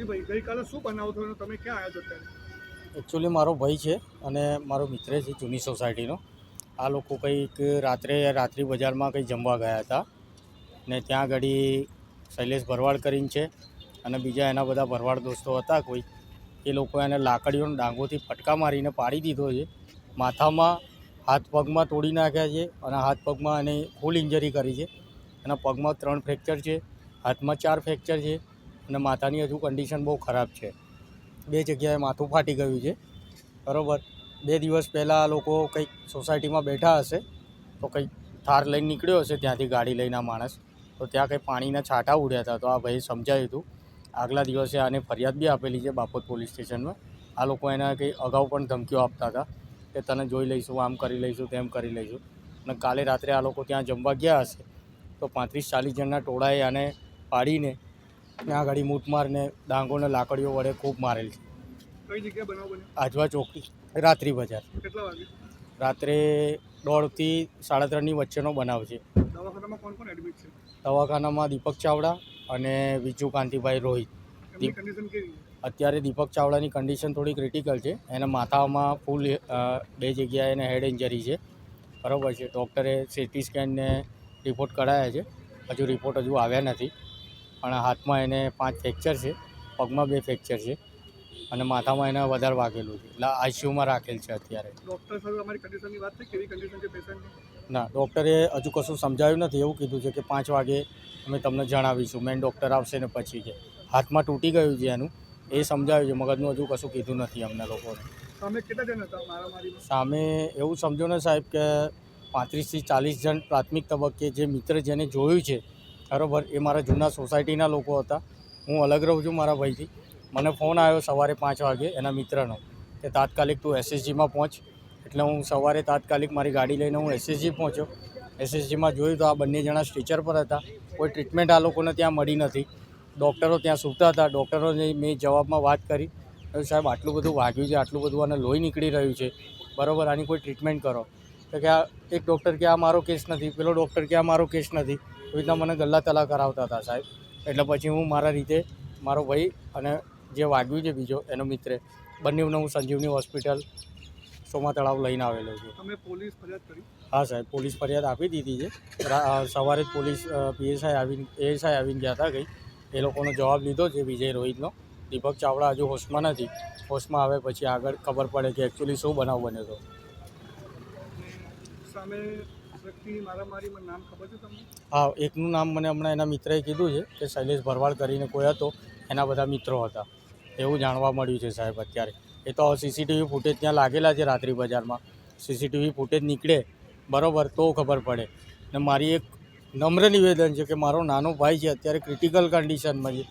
જી ભાઈ, ગઈકાલે શું બનાવ થયો તમે ક્યાં આવ્યા છો અત્યારે? એકચ્યુઅલી મારો ભાઈ છે અને મારો મિત્ર છે જૂની સોસાયટીનો. આ લોકો કંઈક રાત્રે રાત્રિ બજારમાં કંઈ જમવા ગયા હતા ને ત્યાં આગળ શૈલેષ ભરવાડ કરીને છે અને બીજા એના બધા ભરવાડ દોસ્તો હતા કોઈ, એ લોકો એને લાકડીઓનો ડાંગોથી ફટકા મારીને પાડી દીધો છે. માથામાં હાથ પગમાં તોડી નાખ્યા છે અને હાથ પગમાં એને ફૂલ ઇન્જરી કરી છે. એના પગમાં ત્રણ ફ્રેક્ચર છે, હાથમાં ચાર ફ્રેક્ચર છે અને માથાની હજુ કન્ડિશન બહુ ખરાબ છે. બે જગ્યાએ માથું ફાટી ગયું છે. બરાબર? બે દિવસ પહેલાં લોકો કંઈક સોસાયટીમાં બેઠા હશે, તો કંઈક થાર લઈને નીકળ્યો હશે, ત્યાંથી ગાડી લઈને માણસ. તો ત્યાં કંઈ પાણીના છાંટા ઉડ્યા હતા. તો આ ભાઈ સમજાયું હતું, આગલા દિવસે આને ફરિયાદ બી આપેલી છે બાપોદ પોલીસ સ્ટેશનમાં. આ લોકો એના કંઈ અગાઉ પણ ધમકીઓ આપતા હતા કે તને જોઈ લઈશું, આમ કરી લઈશું, તેમ કરી લઈશું. અને કાલે રાત્રે આ લોકો ત્યાં જમવા ગયા હશે, તો પાંત્રીસ ચાલીસ જણના ટોળાએ આને પાડીને ત્યાં આગળ મૂટમારને ડાંગોને લાકડીઓ વડે ખૂબ મારેલ. છે કઈ જગ્યાએ બનાવ બન્યો? આજવા ચોકડી રાત્રિ બજાર. કેટલા વાગે? રાત્રે દોઢથી સાડા ત્રણની વચ્ચેનો બનાવ છે. દવાખાનામાં કોણ કોણ એડમિટ છે? દવાખાનામાં દીપક ચાવડા અને વિજુ કાંતિભાઈ રોહિત. અત્યારે દીપક ચાવડાની કન્ડિશન થોડી ક્રિટિકલ છે. એના માથામાં ફૂલ બે જગ્યાએ એને હેડ ઇન્જરી છે. બરાબર છે. ડૉક્ટરે સીટી સ્કેનને રિપોર્ટ કરાયા છે. હજુ રિપોર્ટ હજુ આવ્યા નથી. પણ હાથમાં એને પાંચ ફ્રેક્ચર છે પગમાં બે ફ્રેક્ચર છે અને માથામાં એને વધારે વાગેલું છે. એટલે આઈસીયુમાં રાખેલ છે અત્યારે. ડૉક્ટર સાથે અમારી કન્ડિશનની વાત થઈ કેવી કન્ડિશન છે પેશન્ટની ના? ડૉક્ટરે હજુ કશું સમજાવ્યું નથી. એવું કીધું છે કે પાંચ વાગે અમે તમને જણાવીશું. મેન ડૉક્ટર આવશે ને પછી કે હાથમાં તૂટી ગયું છે એનું. એ સમજાવ્યું છે. મગજનું હજુ કશું કીધું નથી અમને લોકોને સામે કેટલા જણ હતા સામે એવું સમજો ને સાહેબ કે પાંત્રીસથી ચાલીસ જણ પ્રાથમિક તબક્કે જે મિત્ર જેને જોયું છે બરાબર, એ મારા જૂના સોસાયટીના લોકો હતા. હું અલગ રહું છું મારા ભાઈથી. મને ફોન આવ્યો સવારે પાંચ વાગે એના મિત્રનો કે તાત્કાલિક તું એસએસજીમાં પહોંચ. એટલે હું સવારે તાત્કાલિક મારી ગાડી લઈને હું એસએસજી પહોંચ્યો. એસએસજીમાં જોયું તો આ બંને જણા સ્ટ્રેચર પર હતા. કોઈ ટ્રીટમેન્ટ આ લોકોને ત્યાં મળી નથી. ડૉક્ટરો ત્યાં સૂતા હતા. ડૉક્ટરોને મેં જવાબમાં વાત કરી. સાહેબ, આટલું બધું વાગ્યું છે, આટલું બધું આને લોહી નીકળી રહ્યું છે. બરાબર, આની કોઈ ટ્રીટમેન્ટ કરો. તો કે આ એક ડૉક્ટર કે, આ મારો કેસ નથી. પેલો ડૉક્ટર કે, આ મારો કેસ નથી. રીતના મને ગલ્લા તલા કરાવતા હતા સાહેબ. એટલે પછી હું મારા રીતે મારો ભાઈ અને જે વાગ્યું છે બીજો એનો મિત્રે બંનેને હું સંજીવની હોસ્પિટલ સોમા તળાવ લઈને આવેલો છું. તમે પોલીસ ફરિયાદ કરી? હા સાહેબ પોલીસ ફરિયાદ આપી દીધી છે. સવારે જ પોલીસ પીએસઆઈ આવીને એએસઆઈ આવીને ગયા હતા કંઈ એ લોકોનો જવાબ લીધો છે વિજય રોહિતનો. દીપક ચાવડા હજુ હોશમાં નથી. હોશમાં આવે પછી આગળ ખબર પડે કે એકચ્યુઅલી શું બનાવ બન્યો હતો. સામે હા, એકનું નામ મને હમણાં એના મિત્રએ કીધું છે કે શૈલેષ ભરવાડ કરીને કોઈ હતો, એના બધા મિત્રો હતા. એવું જાણવા મળ્યું છે સાહેબ અત્યારે. એ તો સીસીટીવી ફૂટેજ ત્યાં લાગેલા છે રાત્રિ બજારમાં. સીસીટીવી ફૂટેજ નીકળે, બરાબર, તો ખબર પડે. ને મારી એક નમ્ર નિવેદન છે કે મારો નાનો ભાઈ છે, અત્યારે ક્રિટિકલ કન્ડિશનમાં છે.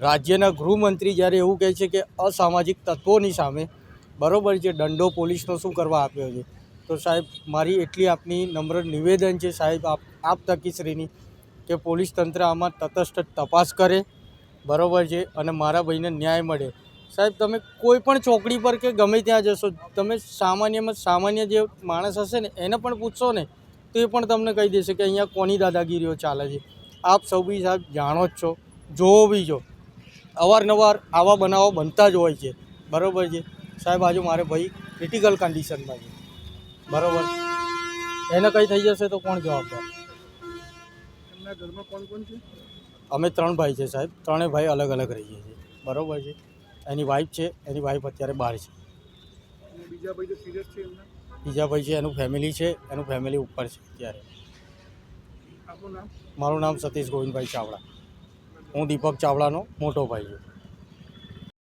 રાજ્યના ગૃહમંત્રી જ્યારે એવું કહે છે કે અસામાજિક તત્વોની સામે બરાબર છે, દંડો પોલીસનો શું કરવા આપ્યો છે? તો સાહેબ, મારી એટલી આપની નમ્ર નિવેદન છે સાહેબ, આપ આપ તકીશ્રીની કે પોલીસ તંત્ર આમાં તટસ્થ તપાસ કરે, બરાબર છે, અને મારા ભાઈને ન્યાય મળે. સાહેબ, તમે કોઈ પણ ચોકડી પર કે ગમે ત્યાં જશો, તમે સામાન્યમાં સામાન્ય જે માણસ હશે ને, એને પણ પૂછશો ને, તો એ પણ તમને કહી દેશે કે અહીંયા કોની દાદાગીરીઓ ચાલે છે. આપ સૌ બી સાહેબ જાણો જ છો, જોવો બી છો અવારનવાર આવા બનાવો બનતા જ હોય છે. બરાબર છે. સાહેબ, આજુ મારે ભાઈ ક્રિટિકલ કન્ડિશનમાં છે. બરાબર. એને કંઈ થઈ જશે તો કોણ જવાબદાર એમના ઘરમાં કોણ કોણ છે? અમે ત્રણ ભાઈ છે સાહેબ. ત્રણેય ભાઈ અલગ અલગ રહીએ છીએ. બરોબર છે. એની વાઈફ છે એની વાઈફ અત્યારે બહાર છે. બીજા ભાઈ જે સિરિયસ છે એમના? બીજા ભાઈ છે એનું ફેમિલી છે એનું ફેમિલી ઉપર છે અત્યારે. મારું નામ સતીશ ગોવિંદભાઈ ચાવડા. હું દીપક ચાવડાનો મોટો ભાઈ છું.